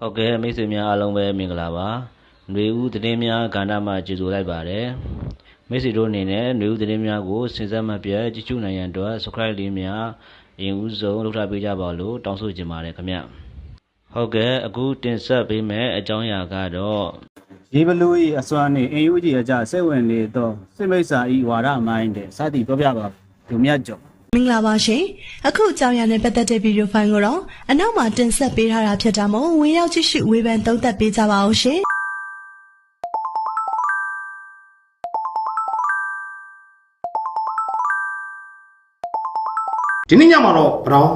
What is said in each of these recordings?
ဟုတ်ကဲ့မိတ်ဆွေများအားလုံးပဲမင်္ဂလာပါຫນွေဦးသတင်းများကဏ္ဍမှာကြိုဆိုလိုက်ပါတယ်မိတ်ဆွေတို့အနေနဲ့ຫນွေဦးသတင်းများကိုစဉ်ဆက်မပြတ်ကြည့်ရှုနိုင်ရန်အတွက် subscribe လေးများအရင်ဦးဆုံးလုပ်ထားပေးကြပါလို့တောင်းဆိုချင်ပါတယ်ခင်ဗျဟုတ်ကဲ့အခုတင်ဆက်ပေးမယ့်အကြောင်းအရာကတော့ ရေဘလူဤအစွမ်းနှင့်အင်ယူကြီးအကြစိတ်ဝင်နေသောစိမိတ်စာဤဝါဒမိုင်းတဲ့စသည်ပြောပြပါလူမြတ်ကျော် မင်္ဂလာပါရှင်အခုအကြောင်းအရာနဲ့ပတ်သက်တဲ့ဗီဒီယိုဖိုင်ကိုတော့အနောက်မှာတင်ဆက်ပေးထားတာဖြစ်တာမို့ဝင်ရောက်ကြည့်ရှုဝေဖန်သုံးသပ်ပေးကြပါအောင်ရှင်ဒီနေ့ညမှာတော့ဘရောင်း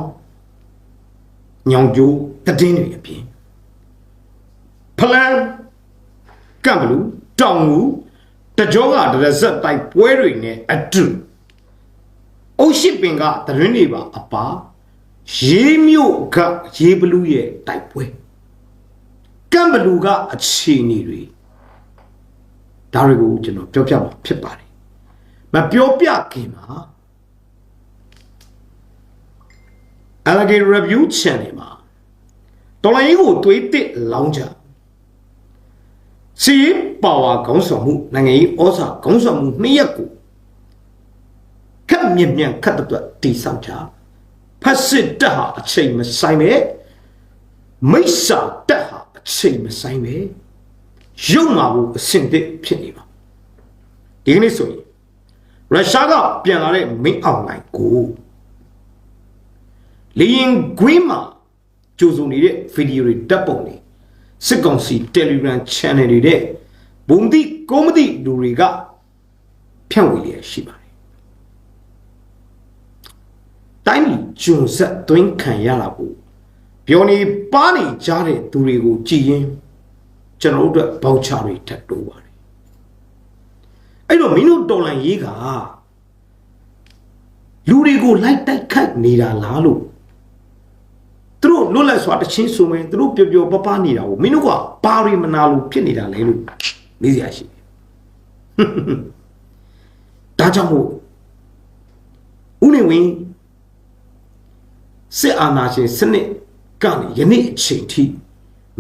ညောင်ကျိုးတည်င်းတွေအပြင်ဖလန်ကံဘလူတောင်ငူတကြောကဒရဇက်တိုက်ပွဲတွေနဲ့အတူ အုတ်ရှိပင်ကတရင်တွေပါအပါရေးမြို့ကရေးဘလူရဲ့တိုက်ပွဲကံဘလူကအခြေအနေတွေဒါတွေကိုကျွန်တော်ပြောပြမှာဖြစ်ပါတယ်မပြောပြခင်မှာ Alligator Review Channel မှာတော်လိုင်းကိုတွေးတစ်လောင်းကြစီးပါဝါခေါင်းဆောင်မှုနိုင်ငံရေးဩဇာခေါင်းဆောင်မှုနှစ်ရက်ကို ခက်မြင့်မြတ်ခတ်တဲ့အတွက်တိဆောက်ကြဖက်စစ်တက်ဟာအချိန်မဆိုင်ပဲမိစ္ဆာတက်ဟာအချိန်မဆိုင်ပဲရုပ်မှာဘူးအစင်တစ်ဖြစ်နေပါဒီကနေ့ဆိုရင်ရုရှားကပြန်လာတဲ့မင်းအောင်နိုင်ကိုလေရင်ဂွင်းမှာကြိုးစုံနေတဲ့ဗီဒီယိုတွေတပ်ပုံတွေစစ်ကောင်စီ Telegram Channel တွေတဲ့ဘုံတိကောမတိလူတွေကဖြန့်ဝေလျက်ရှိပါ တယ်။တိုင်းပြည်ဂျွန်ဆက်သွင်းခံရတာကိုပြောနေပါနေကြတဲ့သူတွေကိုကြည်ရင်ကျွန်တော်တို့အတွက်ဘောက်ချတွေထပ်တိုးပါတယ်။အဲ့တော့မင်းတို့တော်လန်ရေးကလူတွေကိုလိုက်တိုက်ခိုက်နေတာလားလို့သူတို့လွတ်လပ်စွာတချင်းဆိုမယ်သူတို့ပျော်ပျော်ပပနေတာကိုမင်းတို့ကဘာရီမနာလို့ဖြစ်နေတာလဲလို့မေးစရာရှိတယ်ဒါကြောင့်မို့ဦးနေဝင်း စစ်အာဏာရှင်စနစ်ကနေယနေ့အချိန်ထိ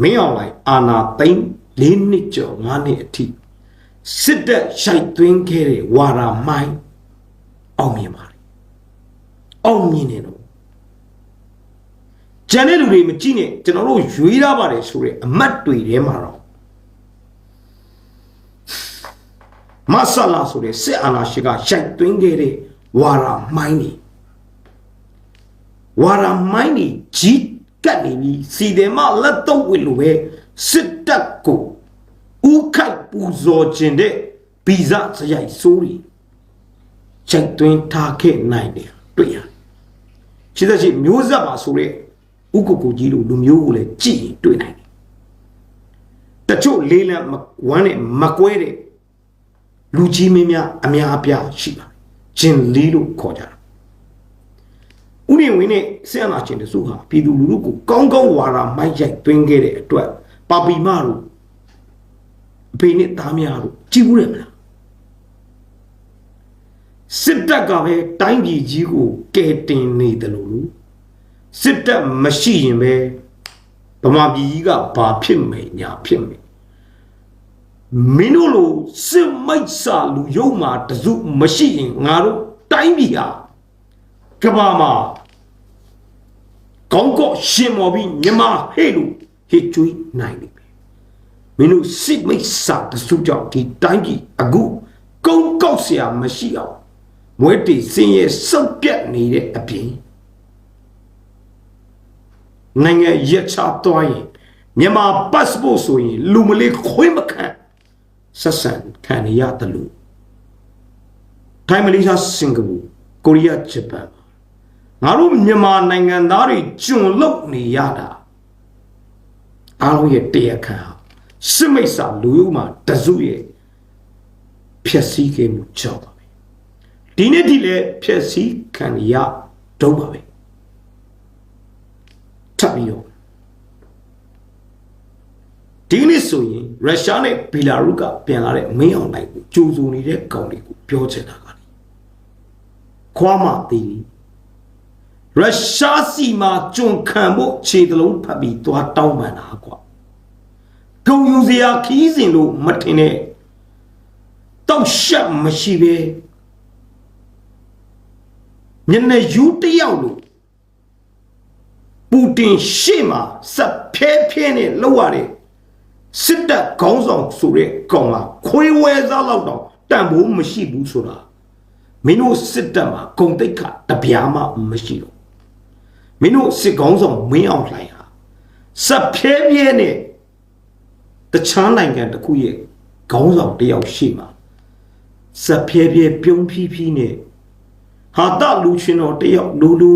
မင်းအောင်လိုက်အာဏာသိမ်း၄နှစ်ကျော်၅နှစ်အထိစစ်တပ်ရှိုက်သွင်းခဲ့တဲ့ဝါရာမိုင်းအောင်မြင်ပါတယ်အောင်မြင်တယ်တော့ကျန်တဲ့လူတွေမကြည့်နဲ့ကျွန်တော်တို့ရွေးရပါတယ်ဆိုရဲအမတ်တွေထဲမှာတော့မဆလာဆိုတဲ့စစ်အာဏာရှင်ကရှိုက်သွင်းခဲ့တဲ့ဝါရာမိုင်းနေ ဝါရာမိုင်းနေကြီးကတ်နေပြီးစီတယ်မလက်တော့ဝစ်လိုပဲစစ်တပ်ကိုဥခိုက်ပူဇော်ခြင်းတဲ့ဗီဇစရိုက်ဆိုးတွေရှိုက်သွင်းထားခဲ့နိုင်တယ်တွေ့ရတယ်ရှိသက်ရှိမျိုးဆက်ပါဆိုတဲ့ဥက္ကုကူကြီးလိုလူမျိုးကိုလည်းကြည့်ရင်တွေ့နိုင်တယ်တချို့လေးလံမဝမ်းနဲ့မကွဲတဲ့လူကြီးမင်းများအများအပြားရှိပါတယ်ဂျင်လီလို့ခေါ်ကြတာ ဥနေဝင်းနဲ့ဆရာနာချင်းတစုဟာပြည်သူလူထုကိုကောင်းကောင်းဝါရာမိုက်ရိုက်သွင်းခဲ့တဲ့အတွက်ပါပီမတို့အဖေနဲ့သားများတို့ကြည်ဘူးတယ်မလားစစ်တပ်ကပဲတိုင်းပြည်ကြီးကိုကယ်တင်နေတယ်လို့လူစစ်တပ်မရှိရင်ပဲဗမာပြည်ကြီးကဘာဖြစ်မယ်ညာဖြစ်မယ်မင်းတို့လိုစစ်မိတ်စာလူယုံမှာတစုမရှိရင်ငါတို့တိုင်းပြည်ဟာကဘာမှာ ကောင်းကော့ရှင်မော်ပြီးမြမဟဲ့လို့ဟစ်ကျွေးနိုင်ပြီမင်းတို့စစ်မိတ်စာတစုကြောင့်ဒီတိုင်းပြည်အခုကုန်းကောက်เสียမရှိအောင် မွေးတီစင်ရဲ့စုပ်ပြတ်နေတဲ့အပြင်နိုင်ငံရက်ချသွားရင်မြန်မာ passport ဆိုရင်လူမလေးခွေးမခံဆက်ဆံခံရရတယ်လို့ထိုင်းမလေးရှားစင်ကာပူကိုရီးယားဂျပန် ငါတို့မြန်မာနိုင်ငံသားတွေကျွန်လုတ်နေရတာအားလုံးရဲ့တရားခံဟာစစ်မိတ်စာလူရုံမှာတစုရဲ့ဖြက်စီးခဲ့မှုကြောင့်ပါဒီနေ့ဒီလေဖြည့်စည်းခံရဒုံးပါပဲထပ်ပြီးတော့ဒီနေ့ဆိုရင်ရုရှားနဲ့ဘီလာရုစ်ကပြန်လာတဲ့မင်းအောင်နိုင်ကိုကြိုးစုံနေတဲ့ကောင်တွေကိုပြောချင်တာကလေခွာမသေး ရုရှားစီမှာကျွန်ခံဖို့ခြေတလုံးဖတ်ပြီးသွားတောင်းပန်တာကွာဂုံယူစရာခီးစဉ်လို့မထင်နဲ့တောက်ရှက်မရှိပဲမျက်နှာယူတစ်ယောက်လို့ပူတင်ရှေ့မှာစက်ဖဲဖဲနဲ့လောက်ရတယ်စစ်တပ်ခေါင်းဆောင်ဆိုတဲ့ကောင်ကခွေးဝဲစားလောက်တော့တန်ဖို့မရှိဘူးဆိုတာမင်းတို့စစ်တပ်မှာဂုံတိတ်ခတပြားမှမရှိတော့ မင်းတို့စစ်ခေါင်းဆောင်မင်းအောင်လှိုင်ဟာစက်ဖဲဖဲနဲ့တခြားနိုင်ငံတစ်ခုရဲ့ခေါင်းဆောင်တယောက်ရှိမှာစက်ဖဲဖဲပြုံးဖြီးဖြီးနဲ့ဟာတလူချင်းတော်တယောက်လူလူ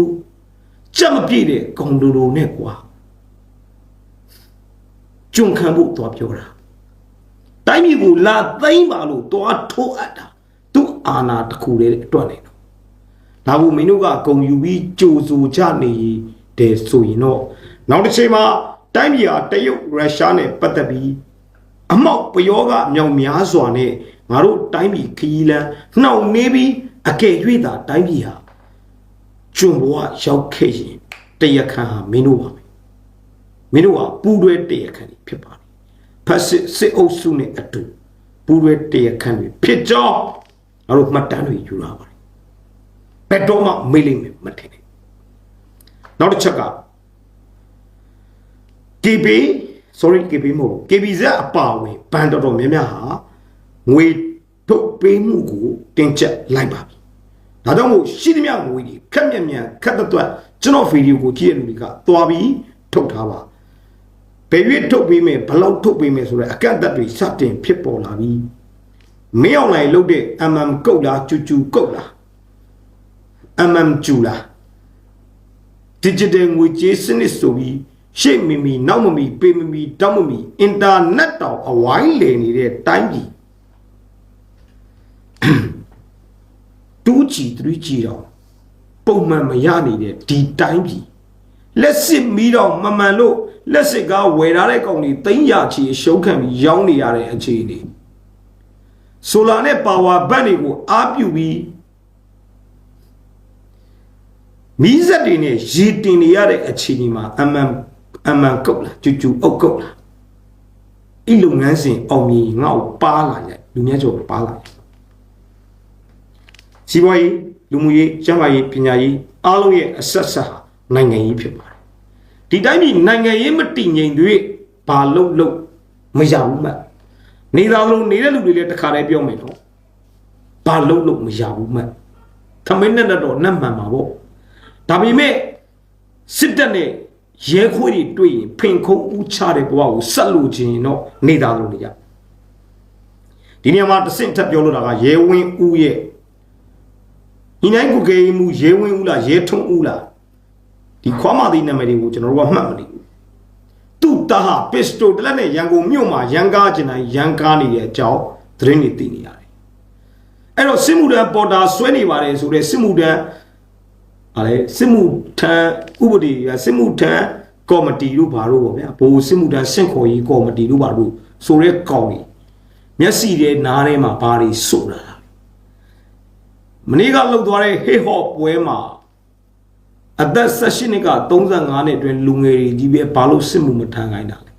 ကြက်မပြည့်တဲ့ကောင်လူလူနဲ့ကွာကျွန်ခံဖို့သွားပြောတာတိုင်းပြည်ကိုလာသိမ့်ပါလို့သွားထိုးအပ်တာသူ့အာဏာတစ်ခုတည်းအတွက်နေတော့ ဒါဘူးမင်းတို့ကဂုံယူပြီးကြိုဆိုကြနေတယ်ဆိုရင်တော့နောက်တစ်ချိန်မှာတိုင်းပြည်ဟာတရုတ်ရုရှားနဲ့ပတ်သက်ပြီးအမောက်ပယောကမြောင်များစွာနဲ့ငါတို့တိုင်းပြည်ခရီးလန်းနှောင့်နှေးပြီးအကယ်၍သာတိုင်းပြည်ဟာကျွံဘဝရောက်ခဲ့ရင်တရခန့်ဟာမင်းတို့ပါမယ်မင်းတို့ဟာပူတွဲတရခန့်ဖြစ်ပါတယ်ဖက်စစ်စစ်အုပ်စုနဲ့အတူပူတွဲတရခန့်တွေဖြစ်ကြောင်းငါတို့မှတ်တမ်းတွေယူလာပါတယ်ဘ ယ်တော့မှမေ့လိမ့်မယ်မထင်နဲ့နောက်တစ်ချက်က KB sorry KB မဟုတ် KBZ အပါဝင်ဘန်တော်တော်များများဟာငွေထုတ်ပေးမှုကိုတင်ကျပ်လိုက်ပါပြီ။ဒါကြောင့်မို့ရှိသမျှငွေတွေခက်မြက်မြန်ခက်တဲ့အတွက်ကျွန်တော်ဗီဒီယိုကိုကြည့်ရတဲ့လူတွေကသွားပြီးထုတ်ထားပါ။ဘယ်ရွေးထုတ်ပေးမယ်ဘယ်လောက်ထုတ်ပေးမယ်ဆိုတဲ့အကန့်အသတ်တွေစတင်ဖြစ်ပေါ်လာပြီ။မင်းအောင်လိုက်လုပ်တဲ့ MM ကုတ်လားကျူကျူကုတ်လား MM ကျူလား digital ငွေကြေးစနစ်ဆိုပြီးရှေ့မီမီနောက်မမီပေမမီတောက်မမီအင်တာနက်တောင်အဝိုင်းလည်နေတဲ့တိုင်းပြည် 2G 3G တော့ပုံမှန်မရနေတဲ့ဒီတိုင်းပြည်လက်စစ်မီးတော့မမှန်လို့လက်စစ်ကားဝယ်ထားတဲ့ကောင်တွေသိန်းရချီရှုံးခံပြီးရောင်းနေရတဲ့အခြေအနေဆိုလာနဲ့ပါဝါဘတ်တွေကိုအားပြုပြီး မီးစက်တွေနဲ့ရေတင်နေရတဲ့အခြေအနေမှာအမှန်အမှန်ကုတ်လားကျူကျူအုပ်ကုတ်လားအဲ့လုပ်ငန်းစဉ်အောင်မြင်ငါ့ကိုပါလာရဲ့လူများကျော်ပါလာရဲ့စီးပွားရေးလူမှုရေးကျန်းမာရေးပညာရေးအားလုံးရဲ့အဆက်ဆက်ဟာနိုင်ငံရေးဖြစ်ပါတယ်ဒီတိုင်းပြည်နိုင်ငံရေးမတည်ငြိမ်တွေဘာလို့လို့မရဘူးမှတ်နေသားလုံးနေတဲ့လူတွေလည်းတခါတည်းပြောမယ်တော့ဘာလို့လို့မရဘူးမှတ်သမင်းနဲ့တော့နှက်မှန်ပါပေါ့ ဒါပေမဲ့စစ်တပ်နဲ့ရဲခွေးတွေတွေ့ရင်ဖင်ခုံးဦးချတဲ့ဘဝကိုဆက်လို့ခြင်းတော့နေသားလုံးနေကြဒီနေရာမှာတဆင့်ထပ်ပြောလို့တာကရဲဝင်းဦးရဲ့ညီနိုင်ကိုကေမှုရဲဝင်းဦးလားရဲထုံးဦးလားဒီခွာမသီးနာမည်တွေကိုကျွန်တော်တို့ကမှတ်မနေဘူးသူ့တာဟာပစ္စတိုတလက်နဲ့ရန်ကုန်မြို့မှာရန်ကားကျင်တိုင်းရန်ကားနေတဲ့အကြောင်းသတင်းတွေသိနေရတယ်အဲ့တော့စစ်မှုထမ်းပေါ်တာဆွဲနေပါတယ်ဆိုတော့စစ်မှုထမ်း ဟာလေစစ်မှုထမ်းဥပဒေစစ်မှုထမ်းကော်မတီတို့ဘာလို့ပေါ့ဗျာဘိုးစစ်မှုထမ်းစင့်ခေါ်ရေးကော်မတီတို့ဘာလို့ဆိုရဲကောင်းကြီးမျက်စိထဲနားထဲမှာဘာတွေဆိုတာမနေ့ကလှုပ်သွားတဲ့ဟေဟော့ပွဲမှာအသက်16နှစ်က35နှစ်အတွင်းလူငယ်တွေကြီးပဲဘာလို့စစ်မှုမထမ်းခိုင်းတာလဲ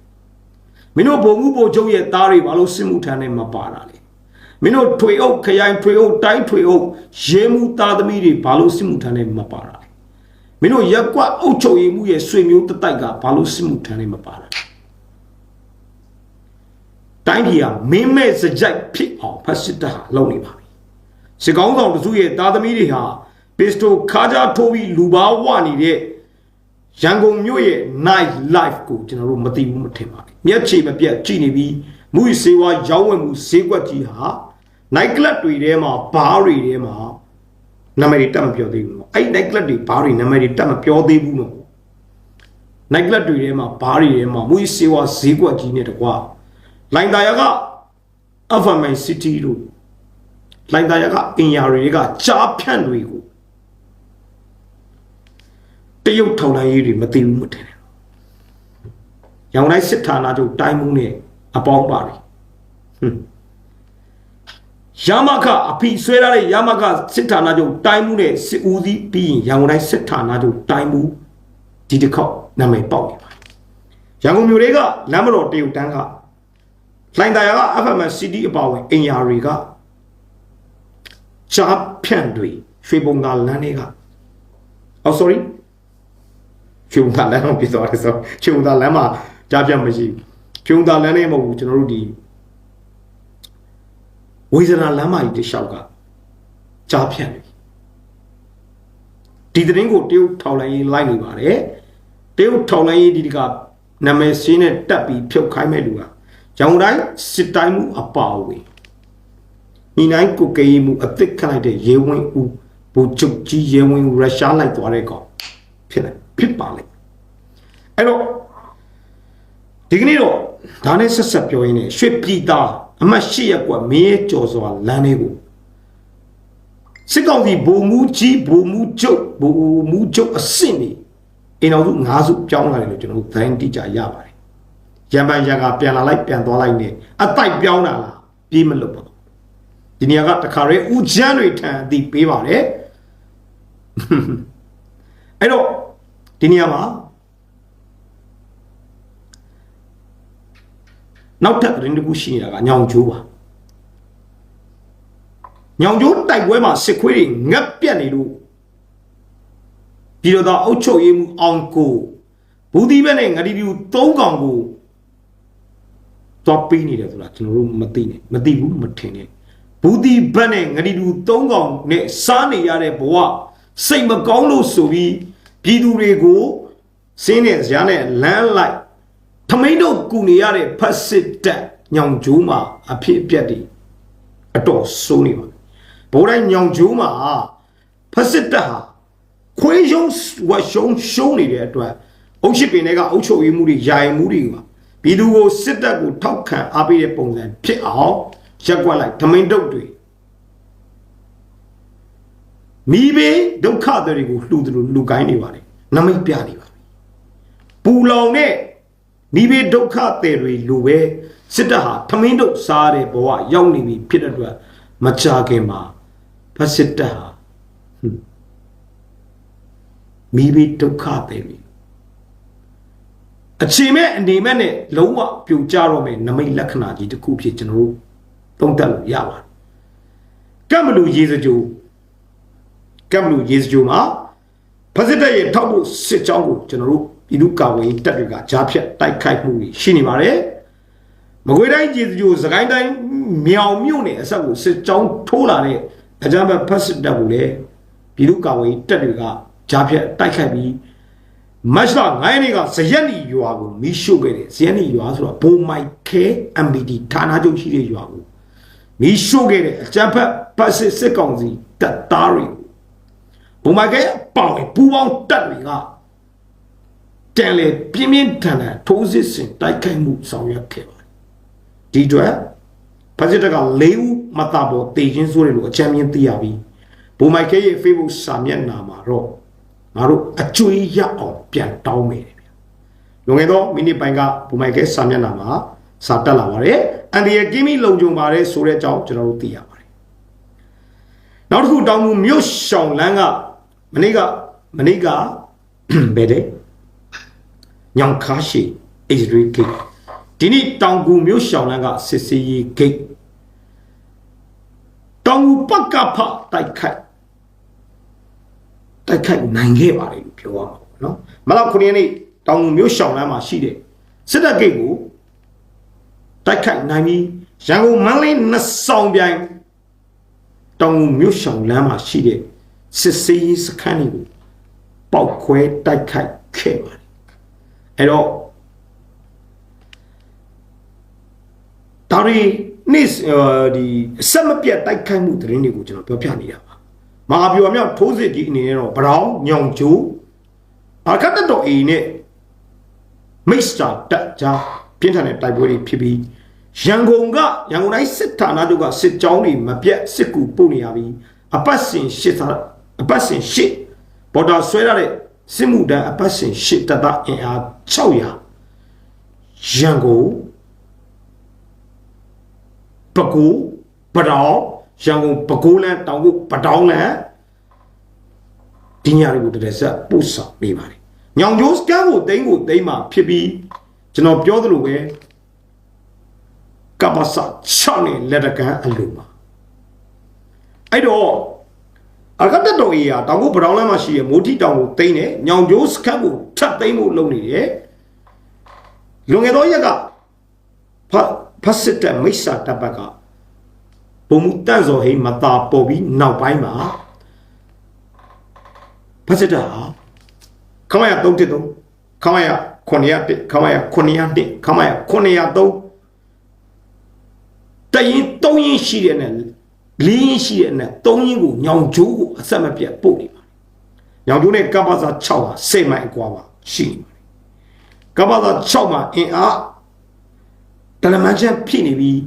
မင်းတို့ဘုံမှုဘုံချုပ်ရဲ့သားတွေဘာလို့စစ်မှုထမ်းနေမပါတာလဲ မင်းတို့ထွေအုပ်ခရိုင်ထွေအုပ်တိုင်းထွေအုပ်ရဲမှုသားသမီးတွေဘာလို့စစ်မှုထမ်းနေမပါတာလဲမင်းတို့ရက်ကွက်အုပ်ချုပ်ရေးမှုရဲ့ဆွေမျိုးတတိုက်ကဘာလို့စစ်မှုထမ်းနေမပါတာလဲတိုင်းပြည်ကမင်းမဲ့စကြိုက်ဖြစ်အောင်ဖတ်စစ်တပ်ဟာလုပ်နေပါပြီစစ်ကောင်းဆောင်တစုရဲ့သားသမီးတွေဟာပစ္စတိုခါကြထိုးပြီးလူပါဝနေတဲ့ရန်ကုန်မြို့ရဲ့ night life ကိုကျွန်တော်တို့မသိဘူးမထင်ပါနဲ့မျက်ခြေမပြတ်ကြည့်နေပြီး မူစေဝါရောင်းဝယ်မှုဈေးကွက်ကြီးဟာ night club တွေထဲမှာဘားတွေထဲမှာနာမည်တွေတက်မပြောသေးဘူးနော်အဲ့ night club တွေဘားတွေနာမည်တွေတက်မပြောသေးဘူးနော် night club တွေထဲမှာဘားတွေထဲမှာမူစေဝါဈေးကွက်ကြီးနဲ့တကွာလိုင်တာယာက Alphaman City တို့လိုင်တာယာကအင်ယာတွေကကြားဖြန့်တွေကိုတရုတ်ထောင်လိုင်းရေးတွေမသိဘူးမထင်နဲ့။ရောင်တိုင်းစစ်ဌာနချုပ်တိုင်းမှုနဲ့ အပေါင်းပါတွေ။ဟွန်းရမခအဖိဆွဲရတဲ့ရမခစစ်ဌာနချုပ်တိုင်းမှုနဲ့စစ်ဦးစီးပြီးရင်ရောင်တိုင်းစစ်ဌာနချုပ်တိုင်းမှုဒီတစ်ခေါက်နာမည်ပေါက်နေပါရန်ကုန်မြို့တွေကလမ်းမတော်တရုတ်တန်းကလှိုင်သာယာက FMCD အပါဝင်အင်ယာတွေကချားဖြန့်တွေရွှေဘုံကလမ်းတွေကအော် sorry ကျုံသားလမ်းတော့ပြသွားတယ်ဆိုကျုံသားလမ်းမှာကြားပြတ်မရှိဘူး ကျုံသားလမ်းနဲ့မဟုတ်ဘူးကျွန်တော်တို့ဒီဝိဇနာလမ်းမကြီးတစ်လျှောက်ကကြားဖြတ်တယ်ဒီသတင်းကိုတရုတ်ထောက်လိုင်းရေးလိုက်နေပါတယ်တရုတ်ထောက်လိုင်းရေးဒီတကနာမည်စင်းနဲ့တက်ပြီးဖြုတ်ခိုင်းမဲ့လူကရောင်တိုင်းစစ်တိုင်းမှုအပါအဝင်ညီနိုင်ကိုကေးမှုအသစ်ခလိုက်တဲ့ရေဝင်းဦးဘူချုပ်ကြီးရေဝင်းဦးရုရှားလိုက်သွားတဲ့ကောင်ဖြစ်တယ်ဖြစ်ပါလိမ့်အဲ့တော့ဒီကနေ့တော့ ဒါနဲ့ဆက်ဆက်ပြောရင်းနဲ့ရွှေပြည်သားအမတ်ရှိရက်ကွက်မင်းရဲ့ကြော်စွာလမ်းလေးကိုစစ်ကောင်စီဗိုလ်မှူးကြီးဗိုလ်မှူးချုပ်ဗိုလ်မှူးချုပ်အဆင့်နေအင်တော်စု၅စုပြောင်းလာတယ်လို့ကျွန်တော်တို့သတင်းတိကျရပါတယ်ရံပန်ရံကပြန်လာလိုက်ပြန်သွားလိုက်နေအတိုက်ပြောင်းလာလားပြေးမလို့ပေါ့ဒီနေရာကတခါရဲဦးချမ်းတွေထံအသိပေးပါတယ်အဲ့တော့ဒီနေရာမှာ နောက်ထပ်သတင်းတစ်ခုရှိနေတာကညောင်ကျိုးပါညောင်ကျိုးတိုက်ပွဲမှာစစ်ခွေးတွေငက်ပြက်နေလို့ပြည်တော်သားအုပ်ချုပ်ရေးမှုအောင်ကိုဘူးဒီဘက်နဲ့ငရီပြူ၃កောင်ကိုတော့ပေးနေတယ်ဆိုတာကျွန်တော်တို့မသိနဲ့မသိဘူးမထင်နဲ့ဘူးဒီဘက်နဲ့ငရီပြူ၃កောင်နဲ့စားနေရတဲ့ဘဝစိတ်မကောင်းလို့ဆိုပြီးပြည်သူတွေကိုစင်းနဲ့ဇာတ်နဲ့လမ်းလိုက် ထမိန်တို့ကူနေရတဲ့ဖက်စစ်တက်ညောင်ကျိုးမှာအဖြစ်အပျက်တွေအတော်ဆိုးနေပါဘိုးတိုင်းညောင်ကျိုးမှာဖက်စစ်တက်ဟာခွေးရှုံးဝက်ရှုံးရှုံးနေတဲ့အတွက်အုပ်ရှိပင်တွေကအုပ်ချုပ်ရေးမှုတွေယာယီမှုတွေကပြည်သူကိုစစ်တပ်ကိုထောက်ခံအားပေးတဲ့ပုံစံဖြစ်အောင်ရက်ကွက်လိုက်ထမိန်တုတ်တွေမိဘေးဒုက္ခတွေကိုလှူတယ်လို့လူကိုင်းနေပါလေနမိတ်ပြနေပါပြီပူလောင်တဲ့ မိဘေးဒုက္ခတွေလူပဲစစ်တပ်ဟာထမင်းတုတ်စားတဲ့ဘဝရောက်နေပြီဖြစ်တဲ့အတွက်မကြခင်မှာဖက်စစ်တပ်ဟာဟွန်းမိဘေးဒုက္ခတွေပြီအချိန်မဲ့အနေမဲ့နဲ့လုံးဝပြိုကျတော့မယ်နမိတ်လက္ခဏာကြီးတစ်ခုဖြစ်ကျွန်တော်တို့သုံးသပ်လို့ရပါတယ်ကမ္မလူရေစကြိုကမ္မလူရေစကြိုမှာဖက်စစ်တပ်ရဲ့ထောက်ဖို့စစ်ကြောင်းကိုကျွန်တော်တို့ ပြည်သူ့ကာကွယ်ရေးတပ်တွေကကြားဖြတ်တိုက်ခိုက်မှုတွေရှိနေပါတယ်မကွေးတိုင်းရေစကြိုစကိုင်းတိုင်းမြောင်မြို့နယ်အဆက်ကိုစစ်ကြောင်းထိုးလာတဲ့အကြမ်းဖက်ဖက်စစ်တပ်ကိုလည်းပြည်သူ့ကာကွယ်ရေးတပ်တွေကကြားဖြတ်တိုက်ခိုက်ပြီးမတ်လ9ရက်နေ့ကဇရက်နီရွာကိုမီးရှို့ခဲ့တယ်ဇရက်နီရွာဆိုတာဘိုမိုက်ခဲ MBD ဌာနချုပ်ရှိတဲ့ရွာကိုမီးရှို့ခဲ့တဲ့အကြမ်းဖက်ဖက်စစ်စစ်ကောင်စီတပ်သားတွေကိုဘုံမကဲပေါင်ပူပေါင်းတက်တွေက တန်လေပြင်းပြင်းထန်ထန်ထိုးစစ်ဆင်တိုက်ခိုက်မှုဆောင်ရွက်ခဲ့ပါတယ်ဒီအတွက်ဖက်စစ်တပ်က၄ဦးမတာပေါ်တေချင်းဆိုးတယ်လို့အချမ်းမြင်သိရပြီးဘုံမကဲရဲ့ Facebook စာမျက်နှာမှာတော့ငါတို့အကျွေးရအောင်ပြန်တောင်းမယ်ဗျလွန်ခဲ့သောမိနစ်ပိုင်းကဘုံမကဲစာမျက်နှာမှာစာတက်လာပါတယ်အန်ဒီရဲ့ကင်းမီလုံခြုံပါတယ်ဆိုတဲ့အကြောင်းကျွန်တော်တို့သိရပါတယ်နောက်တစ်ခုတောင်းမှုမြို့ရှောင်းလန်းကမနေ့ကမနေ့ကဘယ်တဲ့ ညောင်ခါရှိ H3 gate ဒီနေ့တောင်ကူမြို့ရှောင်းလန်းကစစ်စီးရေး gate တောင်ကူပကဖတိုက်ခိုက်တိုက်ခိုက်နိုင်ခဲ့ပါတယ်လို့ပြောရမှာပေါ့နော်မလောက်ခုနှစ်နေ့တောင်ကူမြို့ရှောင်းလန်းမှာရှိတဲ့စစ်တပ် gate ကိုတိုက်ခိုက်နိုင်ပြီးရန်ကုန်မန္တလေးနှစ်ဆောင်ပြိုင်တောင်ကူမြို့ရှောင်းလန်းမှာရှိတဲ့စစ်စေးစခန်းတွေကိုပောက်ခွဲတိုက်ခိုက်ခဲ့ပါတယ် အဲ့တော့ဒါရီနေ့ဒီအဆက်မပြတ်တိုက်ခိုက်မှုသတင်းတွေကိုကျွန်တော်ပြောပြနေတာပါမဟာဗျူဟာမြောက်ထိုးစစ်ကြီးအနေနဲ့တော့ဘရောင်းညောင်ကျိုးအခတ်တော်အေနဲ့မိတ်စတာတက်ကြပြင်းထန်တဲ့တိုက်ပွဲတွေဖြစ်ပြီးရန်ကုန်ကရန်ကုန်တိုင်းစစ်ဌာနချုပ်ကစစ်ကြောင်းတွေမပြတ်စစ်ကူပို့နေရပြီးအပတ်စဉ်ရှစ်သာအပတ်စဉ်ရှစ်ပေါ်တာဆွဲရတဲ့ စစ်မှုတန်းအပတ်စဉ်ရှစ်တပ်သားအင်အား600ရန်ကုန်ပကူပတောင်ရန်ကုန်ပကိုးလန်းတောင်ကုပတောင်လန်းဒီညတွေကိုတည်းဆက်ပို့ဆောင်ပေးပါတယ်ညောင်ကျိုးစကန်းကိုတိမ့်ကိုတိမ့်မှာဖြစ်ပြီးကျွန်တော်ပြောသလိုပဲကပ္ပစ6နဲ့လက်တကမ်းအလိုမှာအဲ့တော့ အကတတော်ကြီးဟာတောင်ကုပဒေါင်းလမ်းမှာရှိတဲ့မိုးထီတောင်ကိုသိမ်းတယ်ညောင်ကျိုးစခတ်ကိုထပ်သိမ်းဖို့လုပ်နေတယ်လွန်ခဲ့သောရက်ကဖဖတ်စစ်တဲ့မိစ္ဆာတပ်ပတ်ကပုံမှုတန့်စော်ဟိမတာပေါ်ပြီးနောက်ပိုင်းမှာဖတ်စစ်တာဟာခမရ313ခမရ901ခမရ901ခမရ903တရင်3ရင်ရှိတဲ့နဲ့ 4ရင်ရှိတဲ့နဲ့3ရင်ကိုညောင်ကျိုးကိုအဆက်မပြတ်ပို့နေပါတယ်ညောင်ကျိုးနဲ့ကပ္ပစာ6ဟာ10မိုင်အကွာပါရှိနေပါတယ်ကပ္ပစာ6မှာအင်အားတလမန်ချန်ဖြစ်နေပြီး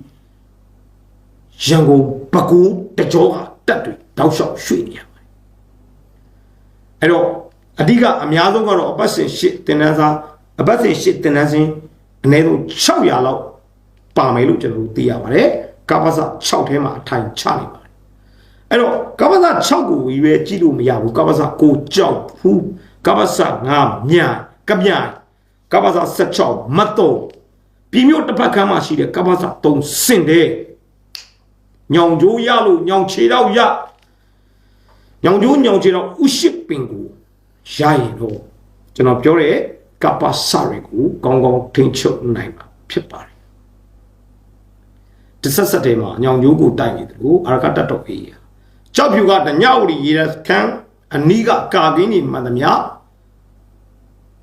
ရန်ကုန်ပကူတကြောကတက်တွေတောက်လျှောက်ရွှေ့နေရပါတယ်အဲ့တော့အဓိကအများဆုံးကတော့အပတ်စဉ်ရှစ်တင်နန်းစားအပတ်စဉ်ရှစ်တင်နန်းစင်းအနည်းဆုံး600လောက်ပါမယ်လို့ကျွန်တော်တို့သိရပါတယ် ကပ္ပစာ6ထဲမှာအထိုင်ချနေပါတယ်အဲ့တော့ကပ္ပစာ6ကိုရွေးကြည့်လို့မရဘူးကပ္ပစာကိုကြောက်ဖူးကပ္ပစာ9မြိုင်ကမြိုင်ကပ္ပစာ16မတ်တော့ပြည်မျိုးတစ်ဖက်ခန်းမှာရှိတဲ့ကပ္ပစာ3စင်တဲ့ညောင်ကြိုးရလို့ညောင်ခြေတော့ရညောင်ကြိုးညောင်ခြေတော့ဥရှိပင်ကိုရရင်တော့ကျွန်တော်ပြောတဲ့ကပ္ပစာတွေကိုကောင်းကောင်းထိန်းချုပ်နိုင်မှာဖြစ်ပါတယ် တဆက်ဆက်တည်းမှာညောင်ကြိုးကိုတိုက်နေတယ်လို့အာရကတတ်တော်အေးကြောက်ဖြူကတညဝရီရေခန်းအနီးကကာကင်းနေမှန်သမျှ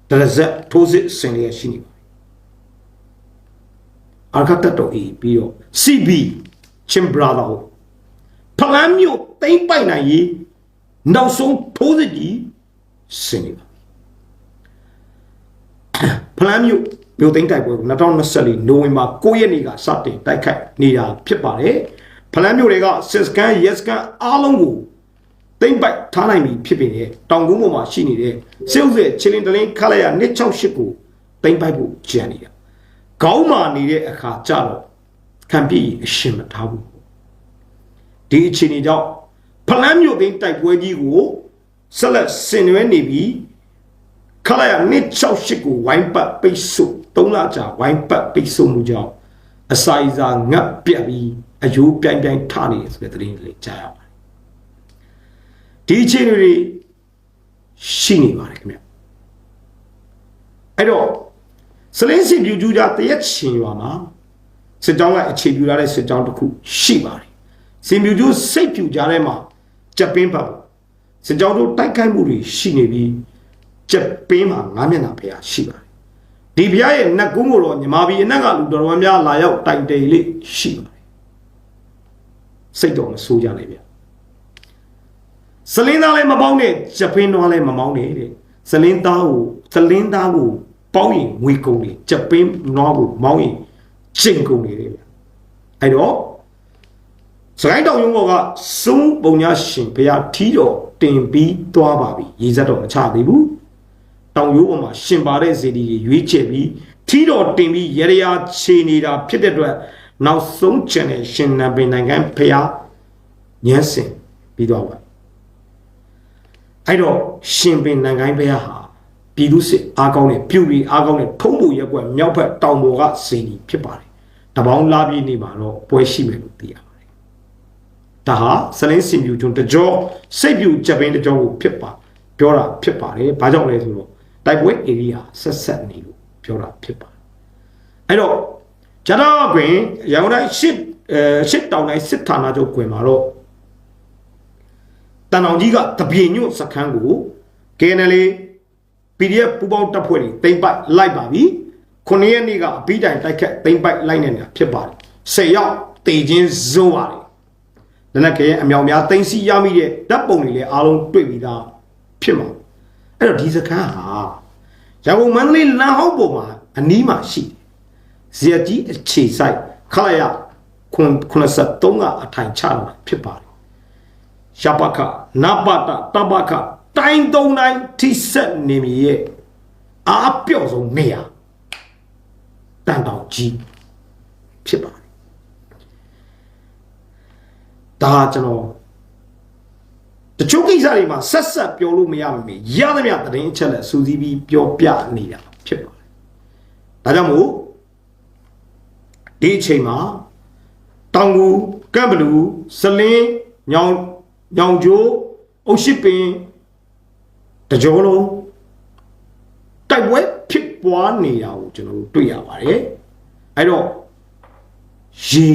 တရဇက်ထိုးစစ်ဆင်လျက်ရှိနေပါအာရကတတ်တော်အေးပြီးတော့ CB ချင်းဘရာသာကိုဖလန်းမျိုးတိမ့်ပိုက်နိုင်ရေးနောက်ဆုံးထိုးစစ်ကြီးဆင်နေပါဖလန်းမျိုး မြို့သိမ်းတိုက်ပွဲကို2024နိုဝင်ဘာ9ရက်နေ့ကစတင်တိုက်ခိုက်နေတာဖြစ်ပါတယ်ဖလန်းမျိုးတွေကစစ်စကန်ရက်စကန်အားလုံးကိုသိမ့်ပိုက်ထားနိုင်ပြီဖြစ်ပေတဲ့တောင်ကုန်းပေါ်မှာရှိနေတဲ့စေဥစေချီလင်တလင်းခလိုက်ရ268ကိုသိမ့်ပိုက်ဖို့ကြံနေတာခေါင်းမာနေတဲ့အခါကြတော့ခံပြည့်အရှင်မထားဘူးဒီအခြေအနေကြောင့်ဖလန်းမျိုးသိမ်းတိုက်ပွဲကြီးကိုဆက်လက်ဆင်နွှဲနေပြီးခလာရ268ကိုဝိုင်းပတ်ပိတ်ဆို့ 3လကြာဝိုင်းပတ်ပိတ်ဆို့မှုကြောင့်အစာအစာငတ်ပြတ်ပြီးအယိုးပြိုင်ပြိုင်ထနေတယ်ဆိုတဲ့သတင်းလေးကြားရပါတယ်ဒီအခြေအနေတွေရှိနေပါတယ်ခင်ဗျအဲ့တော့စလင်းစီပြူကျူကြတရက်ချင်ရွာမှာစစ်ကြောင်းလိုက်အခြေပြူလာတဲ့စစ်ကြောင်းတစ်ခုရှိပါတယ်စင်ပြူကျူစိတ်ပြူကြတဲ့မှာကြက်ပင်းပတ်စစ်ကြောင်းတို့တိုက်ခိုက်မှုတွေရှိနေပြီးကြက်ပင်းမှာငါးမျက်နှာဖျားရှိပါတယ် ဒီဖျားရဲ့နတ်ကုန်းကိုတော့ညီမဘီအနက်ကလူတော်တော်များများလာရောက်တိုင်တိန်လေးရှိပါတယ်စိတ်တော်မဆိုးကြနိုင်ဗျစလင်းသားလည်းမပေါင်းနဲ့ဂျပင်းတော်လည်းမမောင်းနဲ့တဲ့စလင်းသားကိုစလင်းသားကိုပေါင်းရင်ငွေကုန်တယ်ဂျပင်းနွားကိုမောင်းရင်ချိန်ကုန်တယ်ဗျအဲ့တော့စကိုင်းတောင်ရုံးဘောကစုံပုံညာရှင်ဘုရားထီးတော်တင်ပြီးသွားပါပြီရေစက်တော်မချသေးဘူး တောင်ရိုးပေါ်မှာရှင်ပါတဲ့ဇေဒီတွေရွေးချယ်ပြီးထီးတော်တင်ပြီးရရခြေနေတာဖြစ်တဲ့အတွက်နောက်ဆုံးချန်တဲ့ရှင်နံပင်နိုင်ငံဖျားညှန်းစင်ပြီးတော့ပါအဲ့တော့ရှင်ပင်နိုင်ငံဖျားဟာပြည်သူစစ်အားကောင်းတဲ့ပြူပြီးအားကောင်းတဲ့ထုံးပူရက်ကွက်မြောက်ဘက်တောင်ပေါ်ကဇေဒီဖြစ်ပါတယ်တပေါင်းလာပြီးနေမှာတော့ပွဲရှိမယ်လို့သိရပါတယ်ဒါဟာစလင်းစင်ပြူကျွန်းတကြောစိတ်ပြူဂျပန်တကြောကိုဖြစ်ပါပြောတာဖြစ်ပါတယ်ဘာကြောင့်လဲဆိုတော့ တိုက်ပွဲ area ဆက်ဆက်နေလို့ပြောတာဖြစ်ပါတယ်အဲ့တော့ဂျာတော့တွင်ရောင်တိုင်းရှစ်အဲရှစ်တောင်တိုင်းစစ်ဌာနချုပ်တွင်မှာတော့တန်အောင်ကြီးကတပြေညွတ်စခန်းကို KNL PDF ပူပေါင်းတပ်ဖွဲ့တွေတိမ့်ပိုက်လိုက်ပါပြီခုနှစ်ရက်နေ့ကအပြီးတိုင်တိုက်ခတ်တိမ့်ပိုက်လိုက်နေတာဖြစ်ပါတယ်၁၀ရောက်တေချင်းဇိုးပါတယ်လက်နက်ကရဲ့အမြောင်များတိမ့်စီရမိတဲ့ဓာတ်ပုံတွေလည်းအားလုံးတွေ့ပြီးသားဖြစ်မှာ အဲ့တော့ဒီစခန်းဟာရန်ကုန်မန္တလေးလမ်းဟောက်ပေါ်မှာအနီးမှာရှိတယ်ဇေယကြီးအခြေဆိုင်ခလာရ83ကအထိုင်ချတာဖြစ်ပါတယ်ရှပခနပတတပခတိုင်းသုံးတိုင်းထိဆက်နေမည်ရဲ့အားပြော့ဆုံးနေရာတန်တောင်ကြီးဖြစ်ပါတယ်ဒါကျွန်တော် တချို့ကိစ္စတွေမှာဆက်ဆက်ပြောလို့မရမမေရသမျှသတင်းအချက်လက်စူးစီးပြီးပြောပြနေတာဖြစ်ပါတယ်ဒါကြောင့်မို့ဒီဒီအချိန်မှာတောင်ကူကမ်ဘလူးစလင်းညောင်ညောင်ကျိုးအုတ်ရှိပင်တကြောလုံးတိုက်ပွဲဖြစ်ပွားနေတာကိုကျွန်တော်တို့တွေ့ရပါတယ်အဲ့တော့ရေ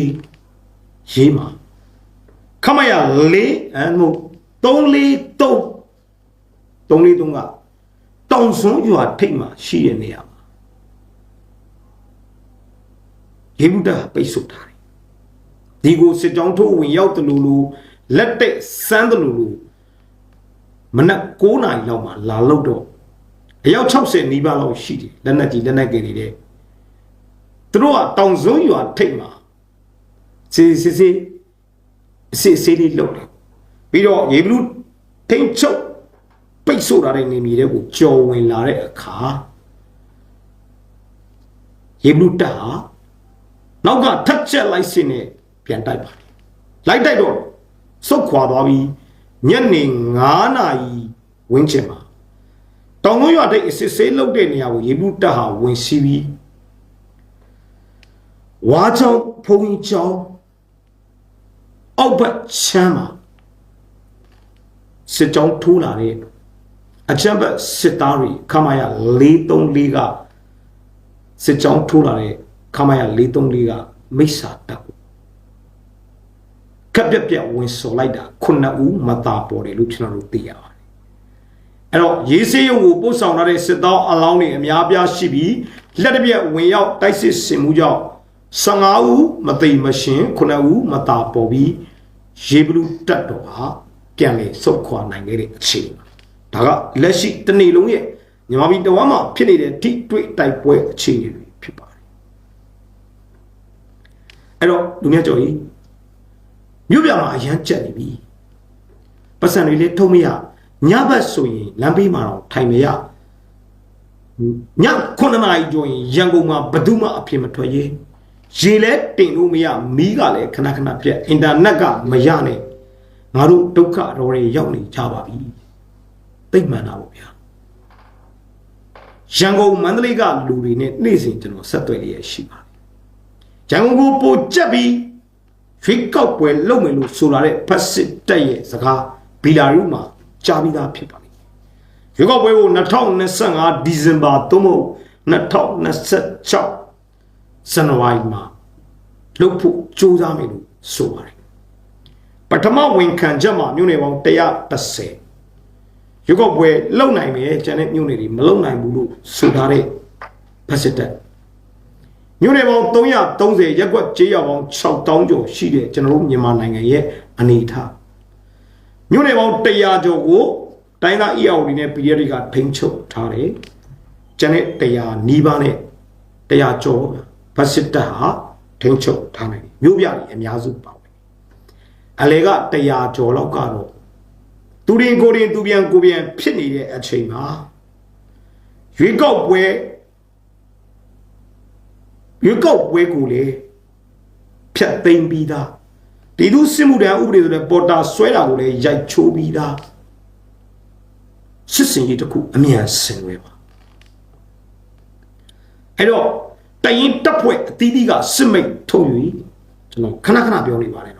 ရေမှာခမရလေးအမှု 3လေး3 3လေး3ကတောင်စွန်းရွာထိတ်မှာရှိတဲ့နေရာမှာရေဘူးတာပိတ်ဆို့ထားတယ်ဒီကိုစစ်ကြောင်းထိုးဝင်ရောက်တယ်လို့လို့လက်တက်စမ်းတယ်လို့လို့မနက်9နာရီလောက်မှာလာလို့တော့အယောက်60နီးပါးလောက်ရှိတယ်လက်နက်ကြီးလက်နက်ငယ်တွေတဲ့သူတို့ကတောင်စွန်းရွာထိတ်မှာစီစီစီစီစီလေးလောက်တယ် ပြီးတော့ရေဘူးထိန်ချုပ်ပိတ်ဆို့ထားတဲ့နေမြေတွေကိုကြော်ဝင်လာတဲ့အခါရေဘူးတာဟာနောက်ကထက်ချက်လိုက်စင်းနဲ့ပြန်တိုက်ပါတယ်လိုက်တိုက်တော့စုတ်ခွာသွားပြီးညနေ9နာရီဝင်းချင်မှာတောင်လုံးရွာတိတ်အစစ်ဆေးလုတ်တဲ့နေရာကိုရေဘူးတက်ဟာဝင်စီးပြီးဝါချောင်းဖုန်ကြီးချောင်းအောက်ဘက်ချမ်းမှာ စစ်ကြောင်းထိုးလာတဲ့အချမ်းဘက်စစ်သားတွေခမာရ434ကစစ်ကြောင်းထိုးလာတဲ့ခမာရ434ကမိစ္ဆာတပ်ကိုကပ်ပြက်ပြက်ဝင်စော်လိုက်တာခုနှစ်ဦးမသာပေါ်တယ်လို့ကျွန်တော်တို့သိရပါတယ်အဲ့တော့ရေးစေးရုံကိုပို့ဆောင်လာတဲ့စစ်သားအလောင်းတွေအများပြားရှိပြီးလက်တစ်ပြက်ဝင်ရောက်တိုက်စစ်ဆင်မှုကြောင့်15ဦးမသိမရှင်9ဦးမသာပေါ်ပြီးရေဘလူးတက်တော်ဟာ ပြန်လေစုတ်ခွာနိုင်ခဲ့တဲ့အခြေအနေဒါကလက်ရှိတစ်နေ့လုံးရဲ့မြန်မာပြည်တဝမ်းမှာဖြစ်နေတဲ့ထိတွေ့တိုက်ပွဲအခြေအနေတွေဖြစ်ပါတယ်အဲ့တော့လူမြတ်ကျော်ကြီးမြို့ပြမှာအရန်ကြက်နေပြီပတ်စံတွေလည်းထုံးမရညဘက်ဆိုရင်လမ်းဘေးမှာတော့ထိုင်မရည9နာရီကျော်ရင်ရန်ကုန်မှာဘယ်သူမှအဖြစ်မထွက်ရေးရေလဲတင်လို့မရမီးကလည်းခဏခဏပြက်အင်တာနက်ကမရနဲ့ ငါတို့ဒုက္ခတော်တွေရောက်နေကြပါပြီသိမှန်တာပေါ့ဗျာရန်ကုန်မန္တလေးကလူတွေနဲ့နေ့စဉ်ကျွန်တော်ဆက်သွယ်ရရှိပါတယ်ရန်ကုန်ကိုပိုကြက်ပြီးရွေးကောက်ပွဲလုပ်မယ်လို့ဆိုလာတဲ့ဖက်စစ်တက်ရဲ့စကားဘီလာရုမှာကြားပြီးသားဖြစ်ပါလိမ့်မယ်ရွေးကောက်ပွဲကို2025ဒီဇင်ဘာသို့မဟုတ်2026ဇန်နဝါရီမှာလုပ်ဖို့ကြိုးစားမယ်လို့ဆိုပါတယ် ပထမဝင်ခံချက်မှာမြို့နယ်ပေါင်း130ရုပ်ောက်ပွဲလုံနိုင်မယ်ကျန်တဲ့မြို့နယ်တွေမလုံနိုင်ဘူးလို့ဆိုထားတဲ့ဖက်စစ်တက်မြို့နယ်ပေါင်း330ရက်ကွက်ကျေးရွာပေါင်း6000ကျော်ရှိတဲ့ကျွန်တော်တို့မြန်မာနိုင်ငံရဲ့အနေအထားမြို့နယ်ပေါင်း100ကျော်ကိုတိုင်းသား EAO တွေနဲ့ PDF တွေကထိန်းချုပ်ထားတယ်ကျန်တဲ့100နီးပါးနဲ့100ကျော်ဖက်စစ်တက်ဟာထိန်းချုပ်ထားနိုင်တယ်မြို့ပြတွေအများစုပါဝင် အလေက100ကျော်လောက်ကတော့သူရင်ကိုရင်သူပြန်ကိုပြန်ဖြစ်နေတဲ့အချိန်မှာရွေးကောက်ပွဲရွေးကောက်ပွဲကိုလေဖြတ်သိမ်းပြီးသားဒီသူစစ်မှုတန်းဥပဒေဆိုတဲ့ပေါ်တာဆွဲတာကိုလည်းရိုက်ချိုးပြီးသားစစ်စင်ကြီးတစ်ခုအမြန်ဆင်ရွယ်ပါအဲ့တော့တရင်တပ်ဖွဲ့အသီးသီးကစစ်မိတ်ထုတ်ယူကျွန်တော်ခဏခဏပြောနေပါတယ်နော်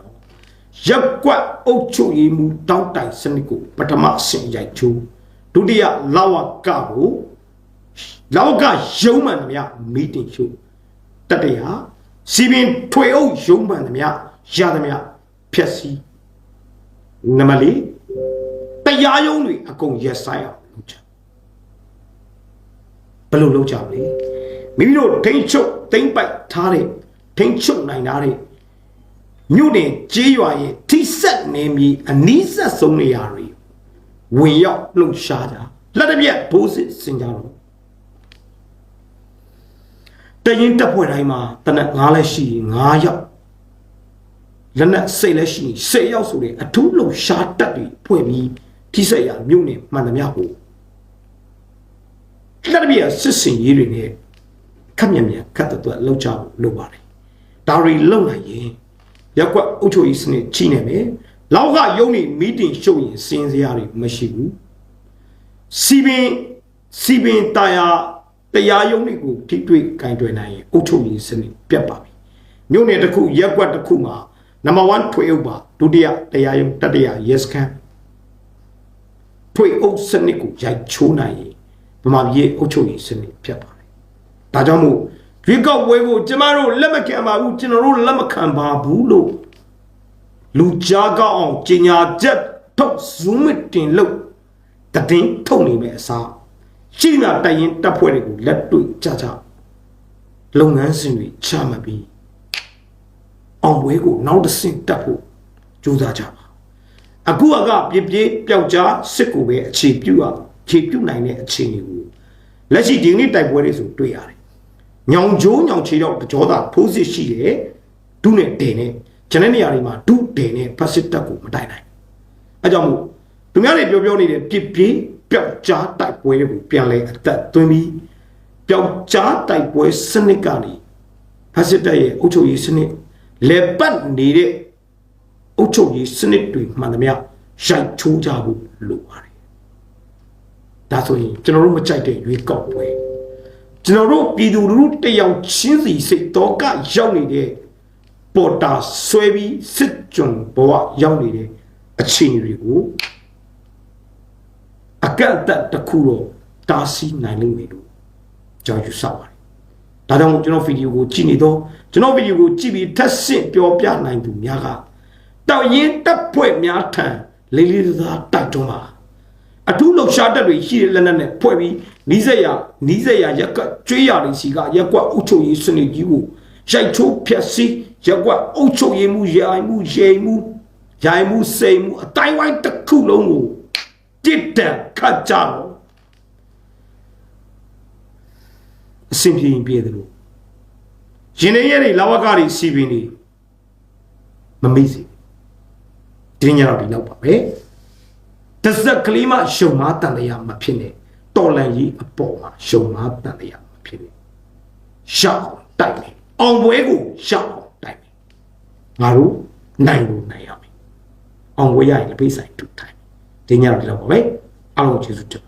ရက်ကွက်အုပ်ချုပ်ရေးမှုတောင်းတိုင်စနစ်ကိုပထမအဆင့်ရိုက်ချိုးဒုတိယလာဝကကိုလာဝကရုံးမှန်သမျှမီတင်ရှုတတရာစီပင်ထွေအုပ်ရုံးမှန်သမျှရသမျှဖြက်စီနမလီတရားရုံးတွေအကုန်ရက်ဆိုင်အောင်လုပ်ချဘယ်လိုလုပ်ကြမလဲမိမိတို့ထိမ့်ချုပ်တိမ့်ပိုက်ထားတဲ့ထိမ့်ချုပ်နိုင်ထားတဲ့ မြို့နယ်ကြေးရွာရဲ့ထိဆက်နေမီအနီးဆက်ဆုံးနေရာတွေဝင်ရောက်လှုပ်ရှားကြလက်တစ်ပြက်ဘိုးစစ်စင်ကြတော့တရင်တပ်ဖွဲ့တိုင်းမှာတနက်9လက်ရှိ9ရောက်လက်နက်စိတ်လက်ရှိ10ရောက်ဆိုတဲ့အထူးလှုပ်ရှားတပ်တွေဖွဲ့ပြီးထိဆက်ရမြို့နယ်မှန်သမျှကိုလက်တစ်ပြက်စစ်စင်ရေးတွေနဲ့ခက်မြန်မြန်ခက်တဲ့အတွက်လှုပ်ကြဖို့လိုပါတယ်ဒါတွေလုံနိုင်ရင် ရက်ကွက်အုပ်ချုပ်ရေးစနစ်ချိနေမယ်လောက်ကယုံနေမီတင်ရှုပ်ရင်စင်စရာတွေမရှိဘူးစီပင်စီပင်တာယာတရားယုံတွေကိုထိတွေ့ကင်တွယ်နိုင်ရင်အုပ်ချုပ်ရေးစနစ်ပြတ်ပါပြီမြို့နယ်တစ်ခုရက်ကွက်တစ်ခုမှာနံပါတ်1ထွေအုပ်ပါဒုတိယတရားရုံးတတိယ yes can ထွေအုပ်စနစ်ကိုရိုက်ချိုးနိုင်ရင်ဗမာပြည်အုပ်ချုပ်ရေးစနစ်ဖြစ်ပါတယ်။ဒါကြောင့်မို့ ရွေးကောက်ပွဲကိုကျမတို့လက်မခံပါဘူးကျွန်တော်တို့လက်မခံပါဘူးလို့လူကြားကောက်အောင်ကြီးညာချက်ထုတ် zoom meeting လုပ်တည်င်းထုတ်နေမဲ့အစားရှိနာတိုင်ရင်တပ်ဖွဲ့တွေကိုလက်တွေ့ကြကြလုပ်ငန်းစဉ်တွေချမှတ်ပြီးအောင်ပွဲကိုနောက်တစ်ဆင့်တက်ဖို့ကြိုးစားကြပါအခုကပြပြပျောက်ကြားစစ်ကိုပဲအခြေပြုအောင်ခြေပြုနိုင်တဲ့အခြေအနေကိုလက်ရှိဒီနေ့တိုက်ပွဲတွေဆိုတွေ့ရတယ် ညောင်ကျိုးညောင်ချေတော့တကြောသာဖိုးစစ်ရှိတယ်ဒုနဲ့တဲနဲ့ကျန်တဲ့နေရာတွေမှာဒုတဲနဲ့ဖက်စစ်တပ်ကိုမတိုက်နိုင်အဲကြောင့်မို့သူများတွေပြောပြောနေတဲ့ပြပြပျောက်ကြားတိုက်ပွဲတွေကိုပြန်လဲအသက်သွင်းပြီးပျောက်ကြားတိုက်ပွဲစနစ်ကနေဖက်စစ်တပ်ရဲ့အုပ်ချုပ်ရေးစနစ်လေပတ်နေတဲ့အုပ်ချုပ်ရေးစနစ်တွေမှန်သမျှရိုက်ချိုးကြဖို့လိုပါတယ်ဒါဆိုရင်ကျွန်တော်တို့မကြိုက်တဲ့ရွေးကောက်ပွဲ ကျွန်တော်တို့ပြည်သူလူထုတယောက်ချင်းစီစိတ်တော့ကရောက်နေတဲ့ပေါ်တာဆွဲပြီးစစ်ကြုံဘဝရောက်နေတဲ့အခြေအနေတွေကိုအကန့်အသတ်တစ်ခုတော့တားဆီးနိုင်လိမ့်မယ်လို့ကျွန်တော်ယူဆပါတယ်။ဒါကြောင့်ကျွန်တော်ဗီဒီယိုကိုကြည့်နေတော့ကျွန်တော်ဗီဒီယိုကိုကြည့်ပြီးထပ်ဆင့်ပြောပြနိုင်သူများကတောက်ရင်တပ်ဖွဲ့များထံလေးလေးစားစားတိုက်တွန်းပါ အထူးလှရှားတက်တွေရှိတဲ့လက်နက်နဲ့ဖွဲ့ပြီးနီးစက်ရနီးစက်ရရက်ကကျွေးရတွေစီကရက်ကွက်အုပ်ချုပ်ရေးစနစ်ကြီးကိုရိုက်ချိုးဖျက်ဆီးရက်ကွက်အုပ်ချုပ်ရေးမှုရိုင်မှုရေမှုရိုင်မှုစိမ်မှုအတိုင်းဝိုင်းတစ်ခုလုံးကိုတစ်တက်ခတ်ကြတော့အဆင်ပြေရင်ပြေတယ်လို့ရင်နေရတဲ့လာဝကတွေစီပင်တွေမမိစေဒီညတော့ဒီလောက်ပါပဲ တဇက်ကလေးမှရှုံမားတန်တရားမဖြစ်နဲ့တော်လန်ကြီးအပေါ်မှာရှုံမားတန်တရားမဖြစ်နဲ့ရှောက်အောင်တိုက်မယ်အောင်ပွဲကိုရှောက်အောင်တိုက်မယ်ငါတို့နိုင်လို့နိုင်ရမယ်အောင်ပွဲရရင်လက်ပိတ်ဆိုင်တူထိုင်ဒီညတော့ဒီလောက်ပါပဲအားလုံးကျေးဇူးတင်